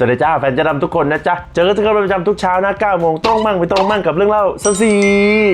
สวัสดีจ้าแฟนเจะดำทุกคนนะจ๊ะ เจอกันทุกคนเป็นประจำทุกเช้านะ9โมงตรงมั่งไปตรงมั่งกับเรื่องเล่าเซาซี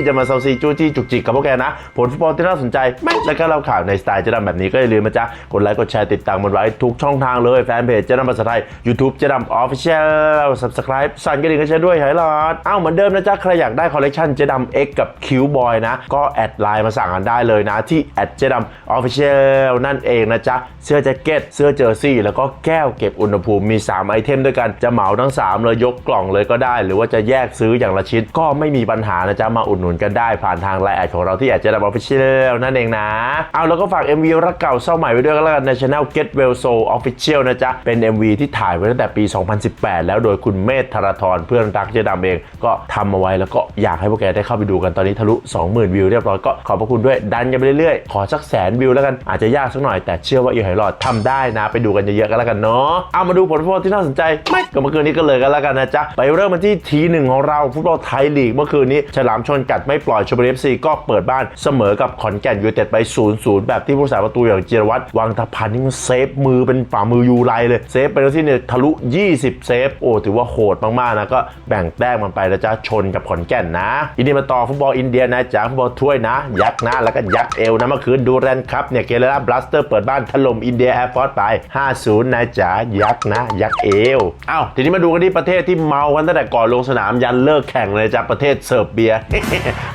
จะมาเซาซีจูจี้จุกจิกกับพวกแกนะ ผลฟุตบอลที่น่าสนใจไม่แล้วก็เล่าข่าวในสไตล์เจะดำแบบนี้ก็อย่าลืมนะจ๊ะ กดไลค์กดแชร์ติดตามมันไว้ทุกช่องทางเลยแฟนเพจเจะดำภาษาไทย YouTube เจะดำออฟฟิเชียล subscribe สั่นกระดิ่งกันใช้ด้วยไฮไลท์อ้าวเหมือนเดิมนะจ๊ะใครอยากได้คอลเลกชันเจะดำ X กับคิวบอยนะก็แอดไลน์มาสั่งกันได้เลยนะที่แอดเจะดำออฟฟิเชียลนั่นเองนะจ๊ะเสื้อแจ็คเก็ตเสื้อเจอร์ซี่แล้วก็แก้วเก็บอุณหภูมิมี3ไอเทมด้วยกันจะเหมาทั้ง 3 เลยยกกล่องเลยก็ได้ หรือว่าจะแยกซื้ออย่างละชิ้นก็ไม่มีปัญหานะจ๊ะมาอุดหนุนกันได้ผ่านทางไลน์แอดของเราที่แอดเจะดำออฟฟิเชียลนั่นเองนะ เอาแล้วก็ฝาก MV รักเก่าเศร้าใหม่ไว้ด้วยก็แล้วกันในช anel Get Well Soul Official นะจ๊ะเป็น MV ที่ถ่ายไว้ตั้งแต่ปี 2018 แล้วโดยคุณเมธธารทรเพื่อนรักเจดำเองก็ทำมาไว้แล้วก็อยากให้พวกแกได้เข้าไปดูกันตอนนี้ทะลุ 20,000 วิวเรียบร้อยก็ขอบพระคุณด้วยดันกันไปเรื่อยๆ ขอสักแสนวิวแล้วกันอาจจะยากสักหน่อยแต่เชื่อว่าอีหอยหลอดทำได้นะ ไปดูกันเยอะๆกันแล้วกันเนาะเอามาดูผลฟุตบอลที่น่าสนใจไม่ก็เมื่อคืนนี้ก็เลยกันแล้วกันนะจ๊ะ ไปเริ่มกันที่ทีหนึ่งของเราฟุตบอลไทยลีกเมื่อคืนนี้ ฉลามชนกัดไม่ปล่อยชมบุรีเอฟซีก็เปิดบ้านเสมอกับขอนแก่นยูเต็ดไป0-0แบบที่ผู้สาประตูอย่างเจรวัตรวังทพันธ์นี่มันเซฟมือเป็นฝ่ามือยูไรเลยเซฟไปแล้วที่เนี่ยทะลุ 20 เซฟ โอ้ถือว่าโหดมากๆนะก็แบ่งแต้มมันไปนะจ๊ะชนกับขอนแก่นนะอินเดียมาต่อฟุตบอลอินเดียนะจ๊ะฟุตบอลถ้วยนะ ยักษ์นะแล้วก็ยักษ์เอวนะเมื่อคืนดูแรนครับเนี่ยเกเรล่าบลัสเตอร์เปิดบ้านถล่มอินเดียแอร์ฟอร์สไป 5-0นะจ๊ะยักษ์นะยักษ์เอวอ้าวทีนี้มาดูกันที่ประเทศที่เมากันตั้งแต่ก่อนลงสนามยันเลิกแข่งเลยจ้ะประเทศเซิร์เบีย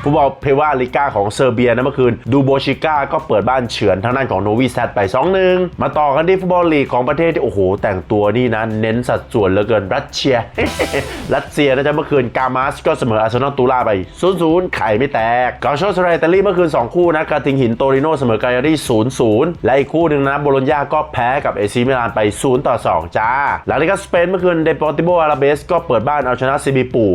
ฟุตบอลเพวาลิก้าของเซอร์เบียนะเมื่อคืนดูโบชิก้าก็เปิดบ้านเฉือนทางด้านของโนวีแซดไป 2-1 มาต่อกันที่ฟุตบอลลีกของประเทศที่โอ้โห แต่งตัวนี่นะ เน้นสัดส่วนเหลือเกินรัสเซีย รัสเซียนะจ๊ะเมื่อคืนกามาสก็เสมออาร์เซนอลตูล่าไป0-0ไข่ไม่แตกกาโชสเรอิตาลีเมื่อคืน 2 คู่นะกาติงหินโตริโนเสมอกายารี่0-0และอีกคู่หนึ่งนะโบโลญญาก็แพ้กับเอซีมิลานไป0ต่อ2จ้าหลังจากนั้นสเปนเมื่อคืนเดปอร์ติโบอาราเบสก็เปิดบ้านเอาชนะซีบีปู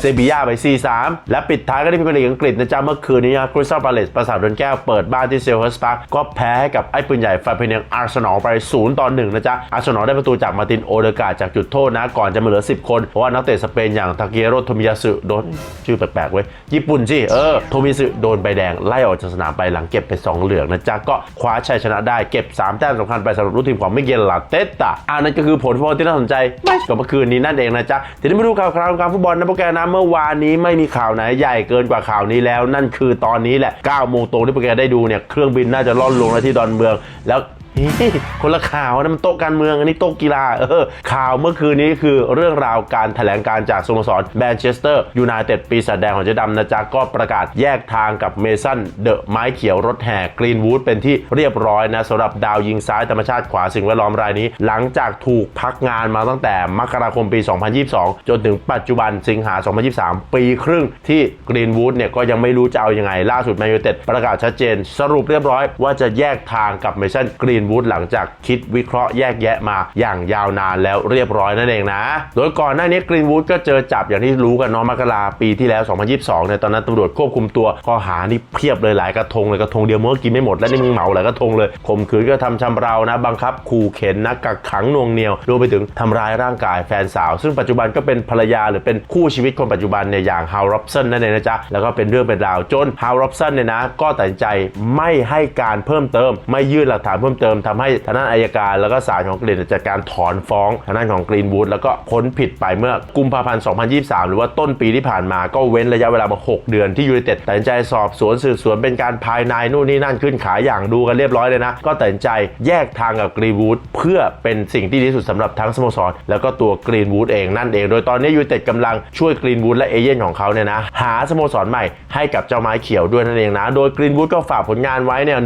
เซบียาไป 4-3 และปิดท้ายก็ที่พรีเมียร์ลีกอังกฤษนะจ๊ะเมื่อคืนนี้นะคริสตัลพาเลสประสาทดอนแก้วเปิดบ้านที่เซลเฮอร์สปาร์กก็แพ้ให้กับไอ้ปืนใหญ่ฟาเพเนียงอาร์เซนอลไป 0 ต่อ 1 นะจ๊ะอาร์เซนอลได้ประตูจากมาตินโอเดกาจากจุดโทษนะ ก่อนจะมาเหลือ 10 คน เพราะว่านักเตะสเปนอย่างทาเกียโรโทมิยาสึโดนชื่อแปลกๆเว้ยญี่ปุ่นสิเออโทมิยาสึโดนใบแดงไล่ออกจากสนามไปหลังเก็บไป 2 เหลืองนะจ๊ะก็คว้าชัยชนะได้เก็บ 3 แต้มสำคัญไปสำหรับลูกทีมของมิเกลลาเตตาอันนั้นก็คือผลฟุตบอลที่น่าสนใจไม่ก็เมื่อคืนนี้นั่นเองนะจ๊ะทีนี้มาดูข่าวคราวการฟุตบอลนะโปรแกรมนะเมื่อวานนี้ไม่มีข่าวไหนใหญ่เกินกว่าข่าวนี้แล้ว นั่นคือตอนนี้แหละ9โมงตรงที่โปรแกรมได้ดูเนี่ยเครื่องบินน่าจะล่อนลงแล้วที่ดอนเมืองแล้ว คนละข่าวนะมันโต๊ะการเมืองอันนี้โต๊ะกีฬาเออข่าวเมื่อคืนนี้คือเรื่องราวการแถลงการจากสโมสรแมนเชสเตอร์ยูไนเต็ดปีศาจแดงของเจ๊ดำนะจ๊ะก็ประกาศแยกทางกับเมสันเดอะไม้เขียวรถแห่กรีนวูดเป็นที่เรียบร้อยนะสำหรับดาวยิงซ้ายธรรมชาติขวาสิ่งแวดล้อมรายนี้ หลังจากถูกพักงานมาตั้งแต่มกราคมปี 2022 จนถึงปัจจุบันสิงหา 2023 ปีครึ่งที่กรีนวูดเนี่ยก็ยังไม่รู้จะเอายังไงล่าสุดแมนยูเต็ดประกาศชัดเจน สรุปเรียบร้อยว่าจะแยกทางกับเมสันกรีนวูดหลังจากคิดวิเคราะห์แยกแยะมาอย่างยาวนานแล้วเรียบร้อยนั่นเองนะ โดยก่อนหน้านี้กรีนวูดก็เจอจับอย่างที่รู้กันเน้องมกราปีที่แล้ว 2022เนี่ยตอนนั้นตำรวจควบคุมตัวข้อหานี่เพียบเลยหลายกระทงเลยกระทงเดียวมันก็กินไม่หมดแล้วนี่มึงเหมาหลายกระทงเลยข่มขืนก็ทำชำเรานะบังคับขู่เข็นนะกักขังนวงเหนียวรวมไปถึงทำร้ายร่างกายแฟนสาว ซึ่งปัจจุบันก็เป็นภรรยาหรือเป็นคู่ชีวิตคนปัจจุบันเนี่ยอย่างฮาวร็อบสันนั่นเองนะจ๊ะแล้วก็เป็นเรื่องเป็นราวจนฮาวร็อบสันเนี่ยนะก็ตัดใจไม่ให้การเพิ่มเติม ไม่ยื่นหลักฐานเพิ่มเติมทำให้ทางด้านอายการ แล้วก็ศาลของกรีนจัดการถอนฟ้องทางด้านของกรีนวูดแล้วก็พ้นผิดไปเมื่อกุมภาพันธ์ 2023 หรือว่าต้นปีที่ผ่านมาก็เว้นระยะเวลามา 6 เดือนที่ยูไนเต็ดตัดสินใจสอบสวนสืบสวนเป็นการภายในนู่นนี่นั่นขึ้นขายอย่างดูกันเรียบร้อยเลยนะ ก็ตัดสินใจแยกทางกับกรีนวูดเพื่อเป็นสิ่งที่ดีที่สุดสำหรับทั้งสโมสร แล้วก็ตัวกรีนวูดเองนั่นเอง โดยตอนนี้ยูไนเต็ดกำลังช่วยกรีนวูดและเอเย่นของเขาเนี่ยนะหาสโมสรใหม่ให้กับเจ้าไม้เขียวด้วยนั่นเองนะ โดยกรีนวูดก็ฝากผลงานไว้เนี่ย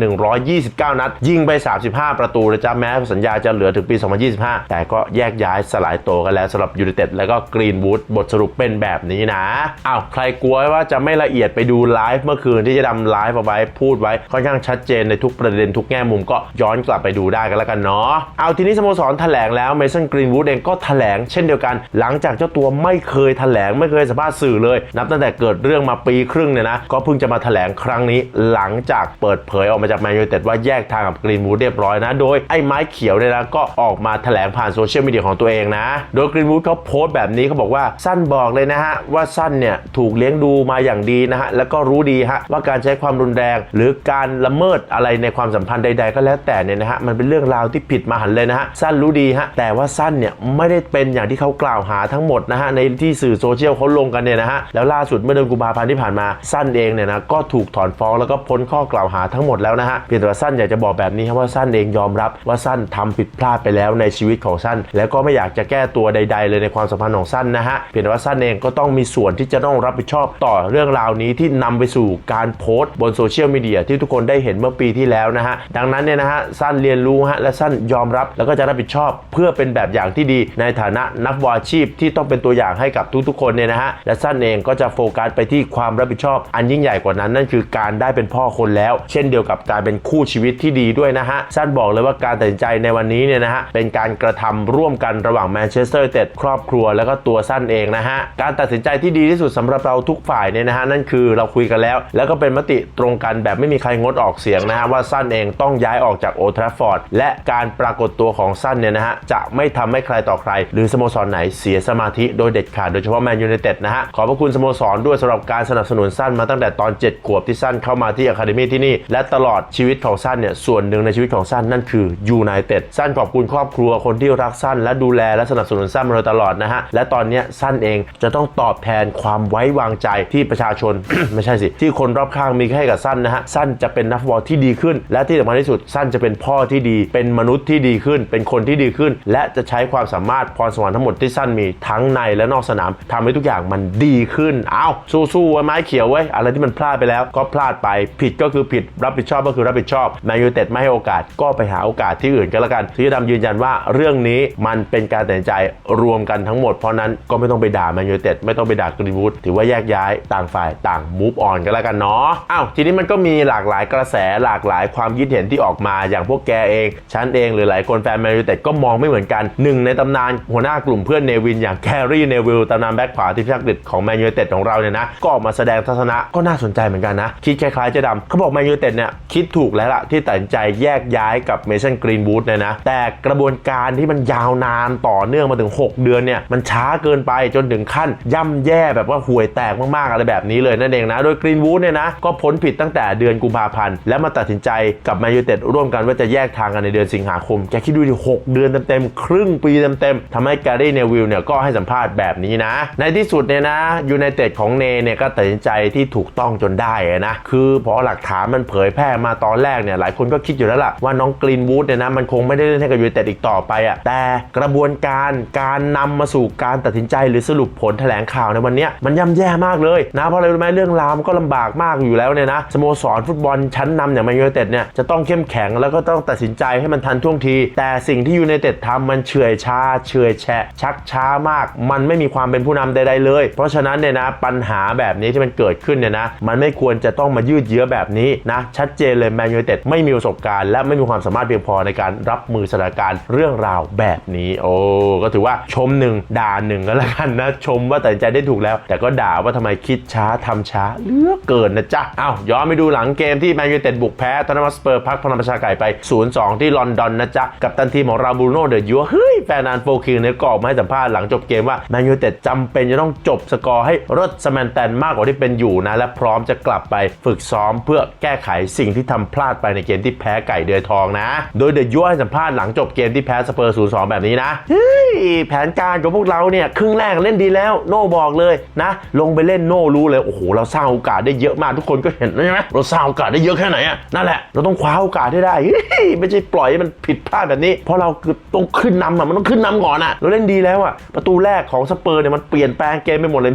129 นัด ยิงไป 35 5 ประตูนะจ๊ะแม้สัญญาจะเหลือถึงปี 2025 แต่ก็แยกย้ายสลายตัวกันแล้วสำหรับยูไนเต็ดแล้วก็กรีนวูดบทสรุปเป็นแบบนี้นะอ้าวใครกลัวว่าจะไม่ละเอียดไปดูไลฟ์เมื่อคืนที่จะดำไลฟ์เอาไว้พูดไว้ค่อนข้างชัดเจนในทุกประเด็นทุกแง่มุมก็ย้อนกลับไปดูได้กันแล้วกันเนาะเอาทีนี้สโมสรแถลงแล้วเมสันกรีนวูดเองก็แถลงเช่นเดียวกัน หลังจากเจ้าตัวไม่เคยแถลงไม่เคยสัมภาษณ์สื่อเลย นับตั้งแต่เกิดเรื่องมาปีครึ่งเนี่ยนะก็เพิ่งจะมาแถลงครั้งนี้หลังจากเปิดเผยออกมาจากแมนยูไนเต็ดว่าแยกทางกับกรีนวูดเรียบร้อยอยนะ โดยไอ้ไม้เขียวเนี่ยนะก็ออกมาแถลงผ่านโซเชียลมีเดียของตัวเองนะ โดยกรีนวูดเขาโพสต์แบบนี้เขาบอกว่าสั้นบอกเลยนะฮะ ว่าสั้นเนี่ยถูกเลี้ยงดูมาอย่างดีนะฮะ แล้วก็รู้ดีฮะ ว่าการใช้ความรุนแรง หรือการละเมิดอะไรในความสัมพันธ์ใด ๆ ก็แล้วแต่เนี่ยนะฮะมันเป็นเรื่องราวที่ผิดมาหันเลยนะฮะสั้นรู้ดีฮะแต่ว่าสั้นเนี่ยไม่ได้เป็นอย่างที่เขากล่าวหาทั้งหมดนะฮะในที่สื่อโซเชียลเขาลงกันเนี่ยนะฮะแล้วล่าสุดเมื่อเดือนกุมภาพันธ์ที่ผ่านมาสั้นเองเนี่ยนะก็ถูกถอนฟ้องแล้วก็พ้นข้อกล่าวหาทั้งหมดแล้วนะฮะเพียงแต่ว่าสั้นอยากจะบอกแบบนี้ครับว่าสั้นเองยอมรับว่าสั้นทำผิดพลาดไปแล้วในชีวิตของสั้น แล้วก็ไม่อยากจะแก้ตัวใด ๆ เลยในความสัมพันธ์ของสั้นนะฮะเพียงแต่ว่าสั้นเองก็ต้องมีส่วนที่จะต้องรับผิดชอบต่อเรื่องราวนี้ที่นำไปสู่การโพสต์บนโซเชียลมีเดียที่ทุกคนได้เห็นเมื่อปีที่แล้วนะฮะดังนั้นเนี่ยนะฮะสั้นเรียนรู้ฮะและสั้นยอมรับแล้วก็จะรับผิดชอบ เพื่อเป็นแบบอย่างที่ดีในฐานะนักวาชีพที่ต้องเป็นตัวอย่างให้กับทุกๆ คนเนี่ยนะฮะและสั้นเองก็จะโฟกัสไปที่ความรับผิดชอบ อันยิ่งใหญ่กว่านั้นนั่นคือการได้เป็นพ่อคนแล้ว เช่นเดียวกับการเป็นคู่ชีวิตที่ดีด้วยนะฮะั้นบอกเลยว่าการตัดสินใจในวันนี้เนี่ยนะฮะเป็นการกระทำร่วมกันระหว่างแมนเชสเตอร์ยูไนเต็ดครอบครัวแล้วก็ตัวสั้นเองนะฮะการตัดสินใจที่ดีที่สุดสำหรับเราทุกฝ่ายเนี่ยนะฮะนั่นคือเราคุยกันแล้ว แล้วก็เป็นมติตรงกันแบบไม่มีใครงดออกเสียงนะฮะว่าสั้นเองต้องย้ายออกจากโอทราฟอร์ดและการปรากฏตัวของสั้นเนี่ยนะฮะจะไม่ทำให้ใครต่อใคร หรือสโมสรไหนเสียสมาธิโดยเด็ดขาดโดยเฉพาะแมนยูไนเต็ดนะฮะขอบพระคุณสโมสรด้วยสำหรับการสนับสนุนสั้นมาตั้งแต่ตอน 7 ขวบที่สั้นเข้ามาที่อะคาเดมี่ที่นี่และตลอดชีวิตของสั้นเนี่ยส่วนหนึ่งในชีวิตของสั้นนั่นคือยูไนเต็ดสั้นขอบคุณครอบครัวคนที่รักสั้น และดูแลและสนับสนุนสั้นมาโดยตลอดนะฮะและตอนนี้สั้นเองจะต้องตอบแทนความไว้วางใจที่ประชาชน ไม่ใช่สิ ที่คนรอบข้างมีให้กับสั้นนะฮะสั้นจะเป็นนักบอลที่ดีขึ้น และที่สำคัญที่สุดสั้นจะเป็นพ่อที่ดี เป็นมนุษย์ที่ดีขึ้น เป็นคนที่ดีขึ้น และจะใช้ความสามารถพรสวรรค์ทั้งหมดที่สั้นมีทั้งในและนอกสนามทำให้ทุกอย่างมันดีขึ้นเอาสู้ๆไว้ไม้เขียวไว้ยอะไรที่มันพลาดไปแล้ว ก็พลาดไปผิดก็คือผิดรับผิดชอบก็คือรับผิดชอบแมนยูเต็ดไม่ให้โอกาสก็ไปหาโอกาสที่อื่นก็แล้วกันที่ดำยืนยันว่าเรื่องนี้มันเป็นการตัดสินใจรวมกันทั้งหมดเพราะนั้นก็ไม่ต้องไปด่าแมนยูเต็ดไม่ต้องไปด่ากรีนวูดถือว่าแยกย้ายต่างฝ่ายต่างมูฟออนกันแล้วกันเนาะอ้าวทีนี้มันก็มีหลากหลายกระแสหลากหลายความคิดเห็นที่ออกมาอย่างพวกแกเองฉันเองหรือหลายคนแฟนแมนยูเต็ดก็มองไม่เหมือนกันหนึ่งในตำนานหัวหน้ากลุ่มเพื่อนเนวินอย่างแครีเนวิลตำนานแบ็คขวาทีมชาติอังกฤษของแมนยูเต็ดของเราเนี่ยนะก็ออกมาแสดงทัศนะก็น่าสนใจเหมือนกันนะคิดคล้ายๆจ๊ดำเขาบอกแมนยูเต็ดเนี่ยคิดถูกแล้วล่ะที่ตัดใจแยกย้ายกับเมสันกรีนวูดเนี่ยนะ แต่กระบวนการที่มันยาวนานต่อเนื่องมาถึง 6 เดือนเนี่ย มันช้าเกินไปจนถึงขั้นย่ำแย่แบบว่าห่วยแตกมากๆ อะไรแบบนี้เลยนั่นเองนะ โดยกรีนวูดเนี่ยนะ ก็พ้นผิดตั้งแต่เดือนกุมภาพันธ์ และมาตัดสินใจกับแมนยูเต็ดร่วมกันว่าจะแยกทางกันในเดือนสิงหาคมแกคิดดูดิหกเดือนเต็มๆครึ่งปีเต็มๆทำให้แกรี่เนวิลเนี่ยก็ให้สัมภาษณ์แบบนี้นะ ในที่สุดเนี่ยนะยูไนเต็ดของเนเนี่ยก็ตัดสินใจที่ถูกต้องจนได้นะคือพอหลักฐานมันเผยแพร่มาตอนแรกเนี่ยหลายคนก็คิดอยู่แล้วล่ะว่าน้องกรีนวูดเนี่ยนะมันคงไม่ได้เล่นให้กับยูไนเต็ดอีกต่อไปอะแต่กระบวนการการนำมาสู่การตัดสินใจหรือสรุปผลแถลงข่าวในวันนี้มันย่ำแย่มากเลยนะเพราะอะไรรู้ไหมเรื่องราวมันก็ลำบากมากอยู่แล้วเนี่ยนะสโมสรฟุตบอลชั้นนำอย่างแมนยูไนเต็ดเนี่ยจะต้องเข้มแข็งแล้วก็ต้องตัดสินใจให้มันทันท่วงที แต่สิ่งที่ยูไนเต็ดทำมันเฉื่อยช้าเฉื่อยแฉะชักช้ามาก มันไม่มีความเป็นผู้นำใดๆเลย เพราะฉะนั้นเนี่ยนะปัญหาแบบนี้ที่มันเกิดขึ้นเนี่ยนะมันไม่ควรจะต้องมายืดเยื้อแบบนี้นะชัดเจนเลยแมนยูไนเต็ดไม่มีประสบการณ์และไม่มีความสามารถเพียงพอในการรับมือสถานการณ์เรื่องราวแบบนี้โอ้ก็ถือว่าชมหนึ่งด่าหนึ่งก็แล้วกันนะ ชมว่าตัดใจได้ถูกแล้ว แต่ก็ด่าว่าทำไมคิดช้าทำช้าเลือกเกินนะจ๊ะอ้าวย้อนไปดูหลังเกมที่แมนยูเต็ดบุกแพ้ทอนนัสเปอร์พักพลังประชาไก่ไป 0-2 ที่ลอนดอนนะจ๊ะกับตันทีมของราบูโน่เดอะยัวเฮ้ยแฟนนานโฟคิงเนี่ยก็ออกมาให้สัมภาษณ์หลังจบเกมว่าแมนยูเต็ดจำเป็นจะต้องจบสกอร์ให้รถสแมนแตนมากกว่าที่เป็นอยู่นะและพร้อมจะกลับไปฝึกซ้อมเพื่อแก้ไขสิ่งที่ทำพลาดไปในเกมที่แพ้ไก่เดือยทองนะ โดยเดอะยัวให้สัมภาษณ์หลังจบเกมที่แพ้สเปอร์ 0-2 แบบนี้นะ เฮ้ย แผนการของพวกเราเนี่ย ครึ่งแรกเล่นดีแล้ว โน่บอกเลยนะ ลงไปเล่นโน่รู้เลย โอ้โห เราสร้างโอกาสได้เยอะมากทุกคนก็เห็นใช่ไหมเราสร้างโอกาสได้เยอะแค่ไหนอะนั่นแหละ เราต้องคว้าโอกาสให้ได้เฮ้ยไม่ใช่ปล่อยให้มันผิดพลาดแบบนี้ เพราะเราคือต้องขึ้นนำอะมันต้องขึ้นนำก่อนอะเราเล่นดีแล้วอะประตูแรกของสเปอร์เนี่ยมันเปลี่ยนแปลงเกมไปหมดเลย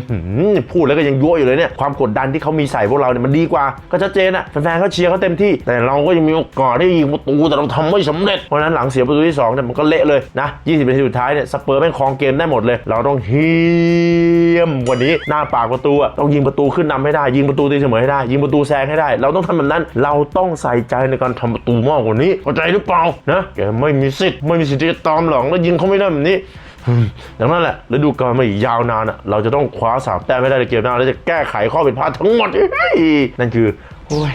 พูดแล้วก็ยังยั่วอยู่เลยเนี่ย ความกดดันที่เขามีใส่พวกเราเนี่ยมันดีกว่า ก็ชัดเจนอะแฟนๆเขาเชียร์เขาเต็มที่ แต่เราก็ยังมีโอกาสได้ยิงประตู แต่เราทำไม่สำเร็จ เพราะนั้นหลังเสียประตูที่สองเนี่ยมันก็เละเลยนะ 20 นาทีสุดท้ายเนี่ยสเปอร์แม่งครองเกมได้หมดเลย เราต้องเฮียมกวันนี้หน้าปากประตูอะต้องยิงประตูขึ้นนำให้ได้ ยิงประตูตีเสมอให้ได้ ยิงประตูแซงให้ได้ เราต้องทำแบบนั้น เราต้องใส่ใจในการทำประตูมากกว่านี้เข้าใจหรือเปล่านะแกไม่มีสิทธิ์ไม่มีสิทธิ์ที่จะตามหลังแล้วยิงเขาไม่ได้แบบนี้ดังนั้นแหละฤดูกาลมาอีกยาวนานอะเราจะต้องคว้าสามแต้มไม่ได้ในเกมหน้า แล้วจะแก้ไขข้อผิดพลาดทั้งหมดนั่นคือโอ้ย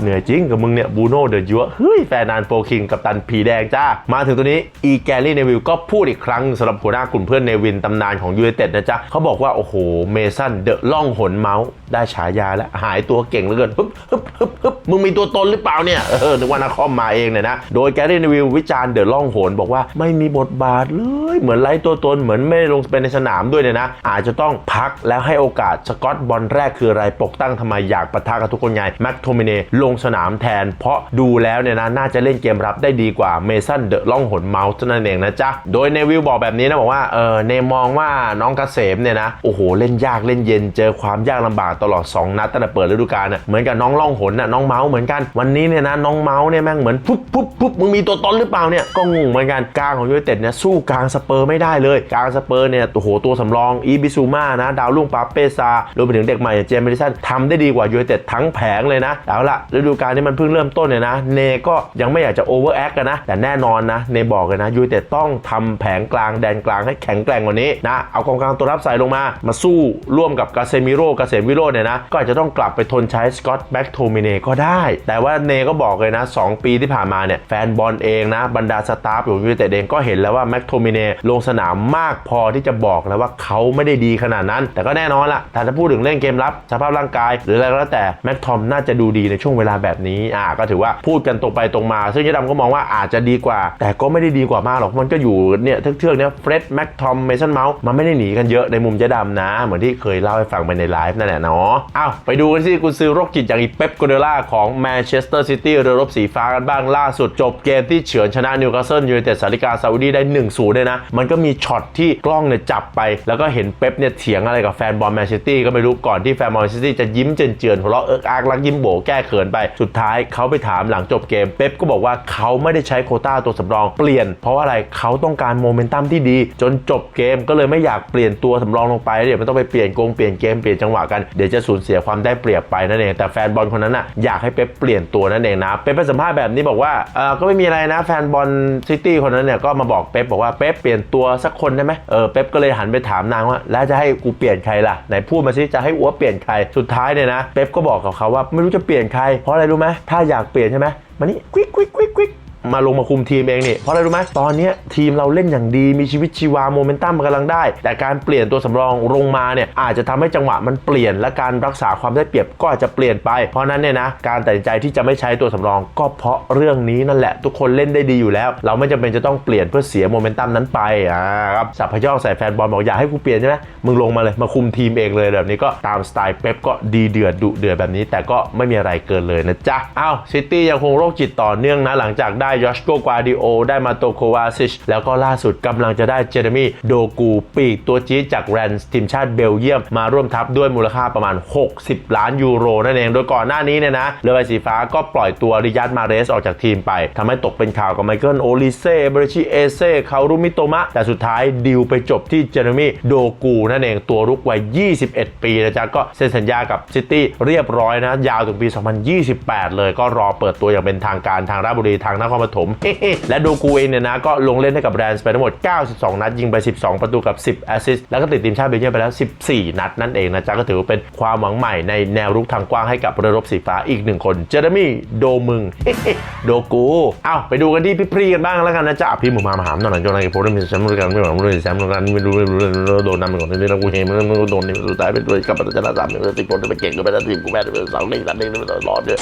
เหนื่อยจริงกับมึงเนี่ยบูโน่เดอะยัวเฮ้ยแฟนนานโฟคิงกับตันผีแดงจ้า มาถึงตัวนี้อีแกลลี่เนวิลก็พูดอีกครั้งสำหรับหัวหน้ากลุ่มเพื่อนเนวินตำนานของยูไนเต็ดนะจ๊ะเขาบอกว่า โอ้โห เมสันเดอะล่องหนเมาส์ได้ฉายาแล้วหายตัวเก่งเหลือเกินฮึบฮึบฮึบฮึบมึงมีตัวตนหรือเปล่าเนี่ย เออนึกว่านักคอมมาเองเนี่ยนะ โดยแกลลี่เนวิลวิจารณ์เดอะล่องหนบอกว่าไม่มีบทบาทเลย เหมือนไร้ตัวตนเหมือนไม่ได้ลงไปในสนามด้วยเนี่ยนะ อาจจะต้องพักแล้วให้โอกาสสกอตบอลแรกคืออะไรปกตั้งทำไมอยากปะทะกับทุกคนไงแม็กโทมิเนลงสนามแทน เพราะดูแล้วเนี่ยนะน่าจะเล่นเกมรับได้ดีกว่าเมสันเดอะล่องหนเมาส์นั่นเองนะจ๊ะ โดยเนวิลบอกแบบนี้นะบอกว่าเออเนมองว่าน้องกเกษมเนี่ยนะโอ้โหเล่นยากเล่นเย็นเจอความยากลำบากตลอด 2 นัดตั้งแต่เปิดฤดูกาลน่ะเหมือนกับน้องล่องหนน่ะน้องเมาส์เหมือนกันวันนี้เนี่ยนะน้องเมาส์เนี่ยแม่งเหมือนปุ๊บปุ๊บปุ๊บมึงมีตัวตนหรือเปล่าเนี่ยก็งงเหมือนกันกลางของยูไนเต็ดเนี่ยสู้กลางสเปอร์ไม่ได้เลยกลางสเปอร์เนี่ยโอ้โหตัวสำรองอีบิซูมานะดาวรุ่งปาเปซารวมไปถึงเด็กใหม่อย่างเจมส์เมดิสันทำได้ดีกว่ายูไนเต็ดทั้งแผงเลยนะเอาละฤดูกาลนี้มันเพิ่งเริ่มต้นเนี่ยนะ เนก็ยังไม่อยากจะโอเวอร์แอคกันนะ แต่แน่นอนนะ เนบอกเลยนะยูเต็ดต้องทำแผงกลางแดนกลางให้แข็งแกร่งกว่านี้นะ เอากองกลางตัวรับใส่ลงมา มาสู้ร่วมกับกาเซมิโร่กาเซมิโร่เนี่ยนะ ก็อาจจะต้องกลับไปทนใช้สกอตแบ็กโทมิเนก็ได้ แต่ว่าเนก็บอกเลยนะ 2 ปีที่ผ่านมาเนี่ยแฟนบอลเองนะบรรดาสตาฟของยูไนเต็ดเองก็เห็นแล้วว่าแม็กโทมิเนลงสนามมากพอที่จะบอกแล้วว่าเขาไม่ได้ดีขนาดนั้น แต่ก็แน่นอนละถ้าจะพูดถึงเล่นเกมรับสภาพร่างกาย หรืออะไรก็แล้วแต่แม็กทอมน่าจะดูดีในช่วงเวลาแบบนี้อ่าก็ถือว่าพูดกันตรงไปตรงมา ซึ่งยดำก็มองว่าอาจจะดีกว่า แต่ก็ไม่ได้ดีกว่ามากหรอกมันก็อยู่เนี่ยเทือกๆเนี่ยเฟร็ดแม็กทอมเมสันเมาส์มันไม่ได้หนีกันเยอะในมุมเจ๊ดำนะ เหมือนที่เคยเล่าให้ฟังไปในไลฟ์นั่นแหละเนาะอ้าวไปดูกันสิกุนซือโรคจิตอย่างอีเป๊ปกัวเดล่าของแมนเชสเตอร์ซิตี้เรือรบสีฟ้ากันบ้างล่าสุดจบเกมที่เฉือนชนะนิวคาสเซิลยูไนเต็ดสาริกาซาอุดีได้1-0เลยนะมันก็มีช็อตที่กล้องเนี่ยจับไป แล้วก็เห็นเป๊ปเนี่ยเถียงอะไรกับแฟนบอลแมนเชสเตอร์ก็ไม่รู้ก่อนที่แฟนบอลแมนเชสเตอร์จะยิ้มเจือนๆหัวเราะเอิกอักลักยิ้มโบแก้เขินไป สุดท้ายเขาไปถามหลังจบเกม เป๊ปก็บอกว่าเขาไม่ได้ใช้โคต้าตัวสำรองเปลี่ยน เพราะอะไรเขาต้องการโมเมนตัมที่ดี จนจบเกมก็เลยไม่อยากเปลี่ยนตัวสำรองลงไป เดี๋ยวมันต้องไปเปลี่ยนกงเปลี่ยนเกมเปลี่ยนจังหวะกันเดี๋ยวจะสูญเสียความได้เปรียบไปนั่นเองแต่แฟนบอลคนนั้นน่ะอยากให้เป๊ปเปลี่ยนตัวนั่นเองนะเป๊ปไปสัมภาษณ์แบบนี้บอกว่าเออก็ไม่มีอะไรนะแฟนบอลซิตี้คนนั้นเนี่ยก็มาบอกเป๊ปบอกว่าเป๊ปเปลี่ยนตัวสักคนได้ไหมเออเป๊ปก็เลยหันไปถามนางว่า แล้วจะให้กูเปลี่ยนใครล่ะไหนพูดมาสิจะให้อัวเปลี่ยนใครสุดท้ายเนี่ยนะเป๊ปก็บอกกับเขาว่าไม่รู้จะเปลี่ยนใครเพราะอะไรรู้ไหมถ้าอยากเปลี่ยนใช่ไหมมานี่ควิกควิกควิกควิก มาลงมาคุมทีมเองนี่เพราะอะไรรู้ไหมตอนนี้ทีมเราเล่นอย่างดีมีชีวิตชีวาโมเมนตัมกำลังได้ แต่การเปลี่ยนตัวสำรองลงมาเนี่ยอาจจะทำให้จังหวะมันเปลี่ยนและการรักษาความได้เปรียบก็อาจจะเปลี่ยนไป เพราะนั้นเนี่ยนะการตัดสินใจที่จะไม่ใช้ตัวสำรอง ก็เพราะเรื่องนี้นั่นแหละ ทุกคนเล่นได้ดีอยู่แล้ว เราไม่จำเป็นจะต้องเปลี่ยนเพื่อเสียโมเมนตัมนั้นไปอ่าครับสับพยองใส่แฟนบอลบอกอยากให้กูเปลี่ยนใช่ไหมมึงลงมาเลยมาคุมทีมเองเลยแบบนี้ก็ตามสไตล์เป๊ปก็ดีเดือดดุเดือดแบบนี้ แต่ก็ไม่มีอะไรเกินเลยนะจ๊ะอ้าวซิตี้ยังคงโรคจิตต่อเนื่องนะหลังจากได้ยอชโกกวาดิโอ ได้มาโตโควาซิช แล้วก็ล่าสุดกำลังจะได้เจเรมี่โดกูปีกตัวจี๊ดจากแรนส์ทีมชาติเบลเยียม มาร่วมทัพด้วยมูลค่าประมาณ 60 ล้านยูโรนั่นเอง โดยก่อนหน้านี้เนี่ยนะเรือใบสีฟ้าก็ปล่อยตัวริยัตมาเรสออกจากทีมไปทำให้ตกเป็นข่าวกับไมเคิลโอลิเซ่เบรชิเอเซ่คารุมิโตมะ แต่สุดท้ายดีลไปจบที่เจเรมี่โดกูนั่นเองตัวรุกวัย 21 ปีนะจ๊ะก็เซ็นสัญญากับซิตี้เรียบร้อยนะยาวถึงปี 2028 เลยก็รอเปิดตัวอย่างเป็นทางการทางราชบุรีทางนครปฐมและโดกูเองเนี่ยนะก็ลงเล่นให้กับแบรนด์ไปทั้งหมด 92 นัด ยิงไป 12 ประตูกับ 10 แอสซิสต์แล้วก็ติดทีมชาติเบลเยียมไปแล้ว 14 นัดนั่นเองนะจ๊ะก็ถือว่าเป็นความหวังใหม่ในแนวรุกทางกว้างให้กับเรือรบสีฟ้าอีกหนึ่งคน เจอร์มี่โดมึงโดกูเอ้าไปดูกันที่พี่พรีกันบ้างแล้วกันนะจ๊ะพี่หมูมามาหามตอนหลังจนอะไรโพสต์มีแซมป์ด้วยกันไม่หวังเลยแซมป์ด้วยกันไม่รู้ไม่รู้โดนนำไปก่อนนี่นะกูเห็นมันโดนนี่สุดท้ายไปด้วยกับปัตจนาสามเนี่ยติดคนไปเก่งก็ไปแล้ทีมกูแม่ไปสองหนี่งสามหนี่งไม่ตลอดเลย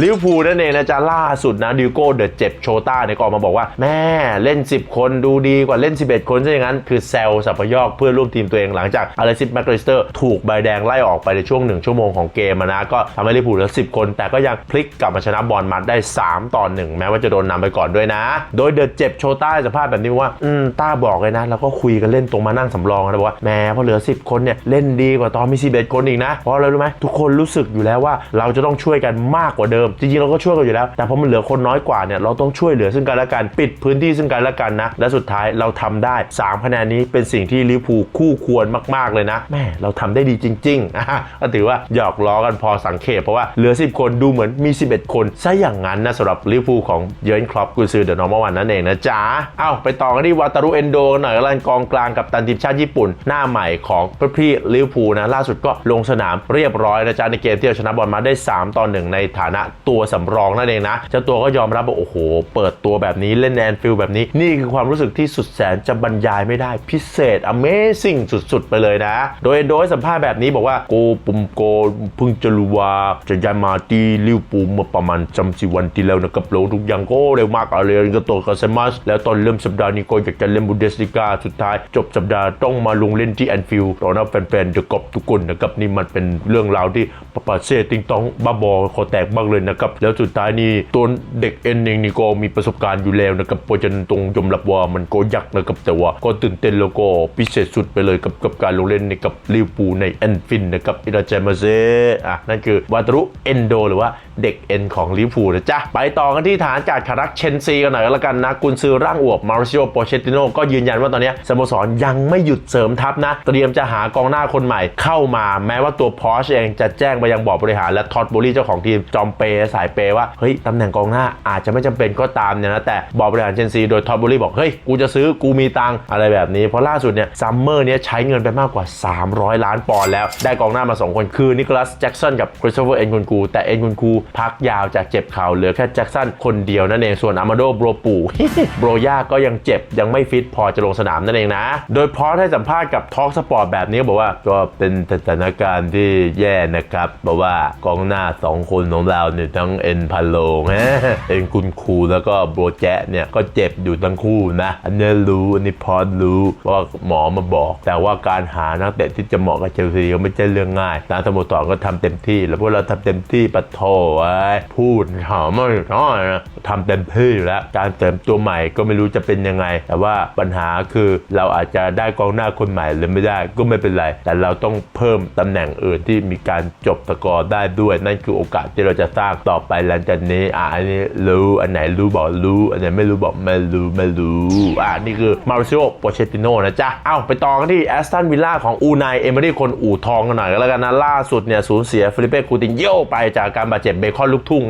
ลิเวอร์พูลนั่นเองนะจ๊ะล่าสุดนะดิวโก้เดอะเจ็บโชต้าเนี่ยก็ออกมาบอกว่า แม่เล่น 10 คนดูดีกว่าเล่น 11 คนซะอย่างนั้น คือแซลสัพยอกเพื่อร่วมทีมตัวเองหลังจากอเลซิสแมคริสเตอร์ถูกใบแดงไล่ออกไปในช่วง 1 ชั่วโมงของเกมนะก็ทำให้ลิเวอร์พูลเหลือ10 คน แต่ก็ยังพลิกกลับมาชนะบอลมัดได้ 3 ต่อ 1 แม้ว่าจะโดนนำไปก่อนด้วยนะ โดยเดอะเจ็บโชต้าสัมภาษณ์แบบนี้ว่าอืมต้าบอกเลยนะแล้วก็คุยกันเล่นตรงมานั่งสำรองนะบอกว่าแม้พอเหลือ 10 คนเนี่ยเล่นดีกว่าตอนมี11คนอีกนะเพราะอะไรรู้ไหมทุกคนรู้สึกอยู่แล้วว่าเราจะต้องช่วยกันมากกว่าเดิมจริงๆเราก็ช่วยกันอยู่แล้ว แต่พอมันเหลือคนน้อยกว่าเนี่ยเราต้องต้องช่วยเหลือซึ่งกันและกัน ปิดพื้นที่ซึ่งกันและกันนะ และสุดท้ายเราทำได้3คะแนนนี้เป็นสิ่งที่ลิเวอร์พูลคู่ควรมากๆเลยนะแม่เราทำได้ดีจริงๆอะก็ถือว่าหยอกล้อกันพอสังเขปเพราะว่าเหลือ 10 คนดูเหมือนมี 11 คนซะอย่างนั้นนะสำหรับลิเวอร์พูลของเยอร์นครอปกุนซือเดอะนอร์มวันนั่นเองนะจ๊ะเอ้าไปต่อกันที่วาตารุเอนโดกันหน่อยกันกองกลางกับตันทีมชาติญี่ปุ่น หน้าใหม่ของพี่ลิเวอร์พูลนะล่าสุดก็ลงสนามเรียบร้อยนะจ๊ะในเกมที่เอาชนะบอลมาได้ 3 ต่อ 1 ในฐานะตัวสำรองนั่นเองนะเจ้าตัวก็ยอมรับว่าโอ้โหเปิดตัวแบบนี้เล่นแอนฟิลแบบนี้ นี่คือความรู้สึกที่สุดแสนจะบรรยายไม่ได้พิเศษ Amazing สุดๆ ไปเลยนะ โดยโดยสัมภาษณ์แบบนี้บอกว่าโกปุ่มโกพิ่งจะรู้ว่าจะย้ายมาที่ลิวอร์พูเมื่อประมาณจำสิวันที่แล้วนะครับแล้วทุกอย่างก็เร็วมากอะไรก็ตัวก็เซมัสแล้วตอนเริ่มสัปดาห์นี้ก็อยากจะเล่นบุนเดสลิกาสุดท้าย จบสัปดาห์ต้องมาลงเล่นที่แอนฟิลด์ต่อหน้าแฟนๆเดอะกบทุกคนนะครับนี่มันเป็นเรื่องราวที่ ปะปะเซ่ติงตองบ้าบอคอแตกมากเลยนะครับ แล้วสุดท้ายนี่ตัวเด็กเอ็นเองนี่ก็มีประสบการณ์อยู่แล้วนะครับเพราะฉะนั้นตรงยอมรับว่ามันก็ยักนะครับแต่ว่าก็ตื่นเต้นแล้วก็พิเศษสุดไปเลยกับกับการลงเล่นในกับลิเวอร์พูในแอนฟิลด์นะครับอิราเจมาเซ่อะนั่นคือวาตรุเอนโดหรือว่าเด็กเอ็นของลิเวอร์พูนะจ๊ะไปต่อกันที่ฐานจากคารักเชนซีกันหน่อยก็แล้วกันนะกุนซือร่างอวบมาริซิโอโปเชติโนก็ยืนยันว่าตอนนี้สโมสรยังไม่หยุดเสริมทัพนะ เตรียมจะหากองหน้าคนใหม่เข้ามาแม้ว่าตัวพอชเองจะแจ้งไปยังบอร์ดบริหารและท็อตบูรี่เจ้าของทีมจอมเปย์สายเปย์ว่าเฮ้ยตำแหน่งกองหน้าอาจจะไม่จำเป็นก็ตามเนี่ยนะแต่บอร์ดบริหารเชนซีโดยท็อตบูรี่บอกเฮ้ยกูจะซื้อกูมีตังอะไรแบบนี้เพราะล่าสุดเนี่ยซัมเมอร์เนี้ยใช้เงินไปมากกว่า 300 ล้านปอนด์แล้วได้กองหน้ามา 2 คนคือนิโคลัสแจ็กสันกับคริสโตเฟอร์เอ็นกุนกูแต่เอ็นกุนกูพักยาวจากเจ็บเข่าเหลือแค่แจ็กสันคนเดียวนั่นเองส่วนอามาโดโบรปูโบรย่าก็ยังเจ็บยังไม่ฟิตพอจะลงสนามนั่นเองนะ โดยพอให้สัมภาษณ์กับทอล์กสปอร์ตแบบนี้บอกว่าก็เป็นสถานการณ์ที่แย่นะครับบอกว่ากองหน้า 2 คนของเราเนี่ยทั้งเอ็นพาโลงฮะเอ็นกุนคูแล้วก็โบแจะเนี่ยก็เจ็บอยู่ทั้งคู่นะ อันนี้รู้อันนี้พอรู้ว่าหมอมาบอก แต่ว่าการหานักเตะที่จะเหมาะกับเชลซีก็ไม่ใช่เรื่องง่ายทางสโมสรก็ทำเต็มที่ แล้วพวกเราทำเต็มที่ปะโถไอ้พูดหอมไม่น้อยนะทำเต็มที่แล้วการเติมตัวใหม่ก็ไม่รู้จะเป็นยังไง แต่ว่าปัญหาคือเราอาจจะได้กองหน้าคนใหม่หรือไม่ได้ก็ไม่เป็นไร แต่เราต้องเพิ่มตำแหน่งอื่นที่มีการจบสกอร์ได้ด้วย นั่นคือโอกาสที่เราจะสร้างต่อไปหลังจากนี้อะอันนี้รู้อันไหนรู้บอกรู้ อันไหนไม่รู้บอกไม่รู้ไม่รู้อะนี่คือมาริโอโปเชติโนนะจ๊ะเอ้าไปต่อกันที่แอสตันวิลล่าของอูนายเอเมอรี่คนอู่ทองกันหน่อยก็แล้วกันนะล่าสุดเนี่ยสูญเสียฟิลิเป้คูตินโยไปจากการบาดเจ็บเบคอนลูกทุ่ง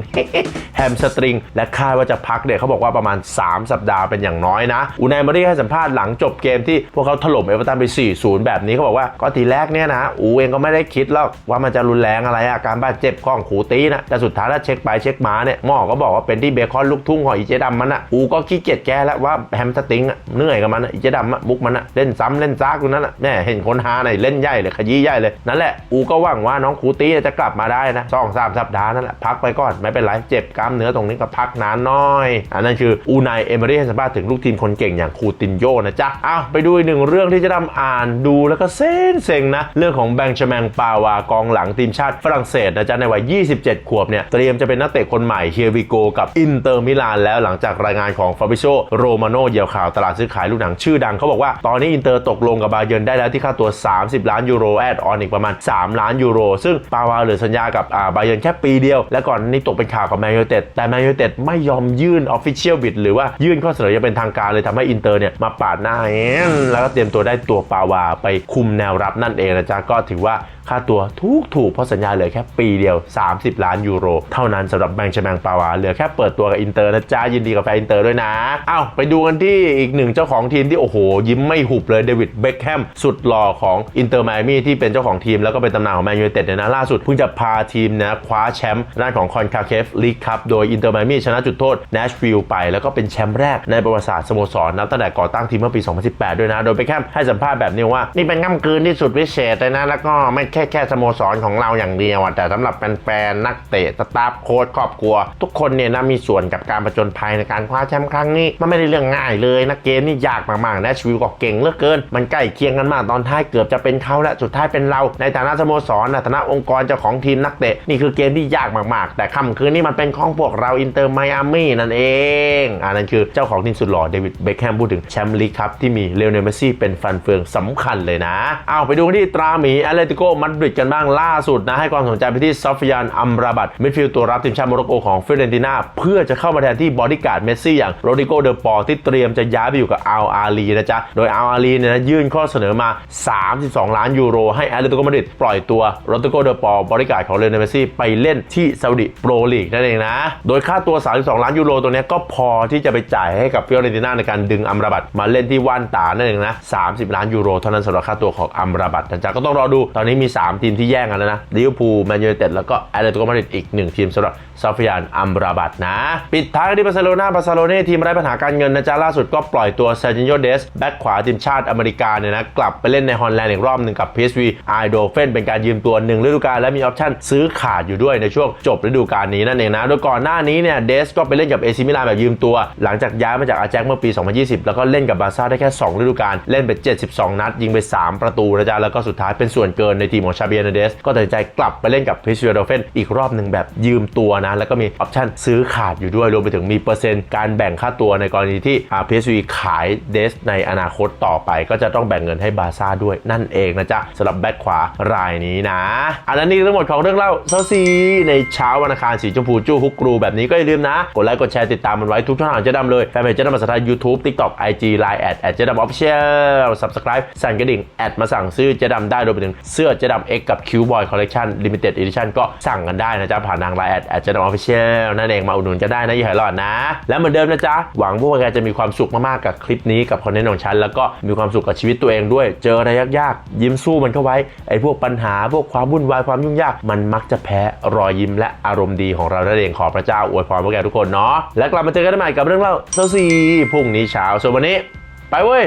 แฮมสตริง และคาดว่าจะพักเนี่ยเขาบอกว่าประมาณ 3 สัปดาห์เป็นอย่างน้อยนะ อูนายเอเมอรี่ให้สัมภาษณ์หลังจบเกมที่พวกเขาถล่มเอเวอร์ตันไป 4-0 แบบนี้เขาบอกว่าก็ทีแรกเนี่ยนะอูเองก็ไม่ได้คิดหรอกว่ามันจะรุนแรงอะไรอาการบาดเจ็บของขูตีนะแต่สุดท้ายถ้าเช็คไปเช็คมาเนี่ยหมอก็บอกว่าเป็นที่เบคอนลูกทุ่งของอีเจดำมันอะอูก็ขี้เกียจแก้แล้วว่าแฮมสติงอะเหนื่อยกับมันอะอีเจดำอะมุกมันอะเล่นซ้ำเล่นซากอยู่นั่นอะแม่เห็นคนฮาไหนเล่นใหญ่เลยขยี้ใหญ่เลยนั่นแหละอูก็หวังว่าน้องขูตีจะกลับมาได้นะสองสามสัปดาห์นั่นแหละพักไปก่อนไม่เป็นไรเจ็บกล้ามเนื้อตรงนี้ก็พักนานน้อยอันนั้นคืออูนายเอเมอรี่ให้สัมภาษณ์ถึงลูกทีมคนเก่งอย่างคูตินโยนะจ๊ะอ้าวไปดูอีกหนึ่งเรื่องที่จะดำอ่านดูแล้วก็เซ็งเซ็งนะเรื่องของแบงค์ชแมงปาวากองหลังทีมชาติฝรั่งเศสนะจ๊ะในวัย 27 ขวบเนี่ยเตรียมจะเป็นนักเตะคนใหม่เฮียวิโกกับอินเตอร์มิลานแล้วหลังจากรายงานของฟาบิโชโรมาโนเยียวข่าวตลาดซื้อขายลูกหนังชื่อดังเขาบอกว่าตอนนี้อินเตอร์ตกลงกับบาเยิร์นได้แล้วที่ค่าตัว 30 ล้านยูโรแอดออนอีกประมาณ 3 ล้านยูโรซึ่งปาวาเหลือสัญญากับอ่าบาเยิร์นแค่ปีเดียว และก่อนนี้ตกเป็นข่าวกับแมนยูเต็ดแต่แมนยูเต็ดไม่ยอมยื่นออฟฟิเชียลบิดหรือว่ายื่นข้อเสนออย่างเป็นทางการเลยทำให้อินเตอร์เนี่ยมาปาดหน้าแล้วก็เตรียมตัวได้ตัวปาวาไปคุมแนวรับนั่นเองนะจ๊ะก็ถือว่า ค่าตัวถูกถูกเพราะสัญญาเหลือแค่ปีเดียว 30 ล้านยูโร เท่านั้นสำหรับแบงค์ชแมงปาวาเหลือแค่เปิดตัวกับอินเตอร์นะจ๊ะยินดีกับแฟนอินเตอร์ด้วยนะเอ้าไปดูกันที่อีกหนึ่งเจ้าของทีมที่โอ้โห ยิ้มไม่หุบเลยเดวิดเบคแฮมสุดหล่อของอินเตอร์ไมอามี่ที่เป็นเจ้าของทีมแล้วก็เป็นตำนานของแมนยูไนเต็ดเนี่ยนะล่าสุดเพิ่งจะพาทีมนะคว้าแชมป์ด้านของคอนคาเคฟลีกครับโดยอินเตอร์ไมอามี่ชนะจุดโทษเนชวิลล์ไปแล้วก็เป็นแชมป์แรกในประวัติศาสตร์สโมสรนับตั้งแต่ก่อตั้งทีมเมื่อปี 2018 ด้วยนะ โดยเบคแฮมให้สัมภาษณ์แบบนี้ว่านี่เป็นง่ำคืนที่สุดวิเศษเลยนะแล้วก็ไม่แค่แค่สโมสรของเราอย่างเดียวแต่สำหรับแฟนๆนักเตะสตาฟโค้ชครอบครัว ทุกคนเนี่ยนะมีส่วนกับการประจนภัยในการคว้าแชมป์ครั้งนี้ มันไม่ได้เรื่องง่ายเลยนะเกมนี่ยากมากๆนะชีวิตก็เก่งเหลือเกิน มันใกล้เคียงกันมากตอนท้ายเกือบจะเป็นเขาและสุดท้ายเป็นเรา ในฐานะสโมสรในฐานะองค์กรเจ้าของทีมนักเตะนี่คือเกมที่ยากมากๆ แต่ค่ำคืนนี้มันเป็นของพวกเราอินเตอร์ไมอามี่นั่นเองอันนั้นคือเจ้าของทีมสุดหล่อเดวิดเบคแฮมพูดถึงแชมป์ลีกครับที่มีเลโอเนลเมสซี่เป็นฟันเฟืองสำคัญเลยนะเอาไปดูที่ตราหมีแอตเลติโกมาดริดกันบ้างล่าสุดนะให้ความสนใจไปที่ซอฟยานอัมราบัตมิดฟิลด์ตัวรับทีมชาติโมร็อกโกของฟิเรนติน่าเพื่อจะเข้ามาแทนที่บอดี้การ์ดเมสซี่อย่างโรดิโกเดอปอที่เตรียมจะย้ายไปอยู่กับอัลอาลีนะจ๊ะโดยอัลอาลีเนี่ยนะยื่นข้อเสนอมา 32 ล้านยูโร ให้แอตเลติโกมาดริดปล่อยตัวโรดิโกเดอปอบอดี้การ์ดของเลโอเนเมสซี่ไปเล่นที่ซาอุดิโปรลีกนั่นเองนะ โดยค่าตัว 32 ล้านยูโรตัวเนี้ยก็พอที่จะไปจ่ายให้กับฟิโอเรนติน่าในการดึงอัมราบัตมาเล่นที่ว่านตานั่นเองนะ 30 ล้านยูโรเท่านั้นสำหรับค่าตัวของอัมราบัตนะจ๊ะก็ต้องรอดูตอนนี้มี3 ทีมที่แย่งกันแล้วนะลิเวอร์พูลแมนยูไนเต็ดแล้วก็แอตเลติโกมาดริดอีก 1 ทีมสำหรับซาฟิยานอัมราบัตนะ ปิดท้ายที่บาร์เซโลนาบาร์เซโลนาทีมไร้ปัญหาการเงินนะจ๊ะล่าสุดก็ปล่อยตัวเซร์จิโยเดสแบ็คขวาทีมชาติอเมริกาเนี่ยนะกลับไปเล่นในฮอลแลนด์อีกรอบหนึ่งกับ PSV i d o f e n เป็นการยืมตัว 1 ฤดูกาลและมีออปชั่นซื้อขาดอยู่ด้วยในช่วงจบฤดูกาลนี้นั่นเองนะโดยก่อนหน้านี้เนี่ยเดสก็ไปเล่นกับเอซิมิลานแบบยืมตัว หลังจากย้ายมาจากอาแจ็คเมื่อปี 2020 แล้วก็เล่นกับบาร์ซ่าได้แค่ 2 ฤดูกาลเล่นไป 72 นัด ยิงไป 3 ประตูนะจ๊ะแล้วก็สุดท้ายเป็นส่วนเกินในทีมของชาเบียนเดสก็ตัดใจกลับไปเล่นกับ PSV i d o f e n อีกรอบหนึ่งแบบยืมตัวนะ แล้วก็มีออปชั่นซื้อขาดอยู่ด้วยรวมไปถึงมีเปอร์เซ็นต์การแบ่งค่าตัวในกรณีที่อ่า PSV ขายเดสในอนาคตต่อไป ก็จะต้องแบ่งเงินให้บาร์ซ่าด้วยนั่นเองนะจ๊ะสำหรับแบ็คขวารายนี้นะ อันนั้นนี่ทั้งหมดของเรื่องเล่าเซาซีในเช้าวันอังคารสีชมพูจู้ฮุกกรูแบบนี้ก็อย่าลืมนะ กดไลค์กดแชร์ติดตามมันไว้ทุกช่องทางเจะดำเลยแฟนเพจเจะดำภาษาไทย YouTube TikTok IG Line แอดแอดเจ๊ดำออฟเชียล Subscribe สั่นกระดิ่งแอดมาสั่งซื้อเจะดำได้รวมไปถึงเสื้อเจะดำ X กับ Q Boy Collection Limited Edition ก็สั่งกันได้นะจ๊ะ ผ่านทาง Line แอดแอดเจะดำออฟฟิเชียลนั่นเองมาอุดหนุนกันได้นะอย่าให้หลอดนะ แล้วเหมือนเดิมนะจ๊ะ หวังพวกแกจะมีความสุขมาก ๆ กับคลิปนี้กับคอนเทนต์ของฉัน แล้วก็มีความสุขกับชีวิตตัวเองด้วย เจออะไรยาก ๆ ยิ้มสู้มันเข้าไว้ไอ้พวกปัญหาพวกความวุ่นวายความยุ่งยากมันมักจะแพ้รอยยิ้มและอารมณ์ดีของเรานั่นเองขอพระเจ้าอวยพรพวกแกทุกคนเนาะแล้วกลับมาเจอกันได้ใหม่กับเรื่องเล่าเซาซีพรุ่งนี้เช้าส่วนวันนี้ ไปเว้ย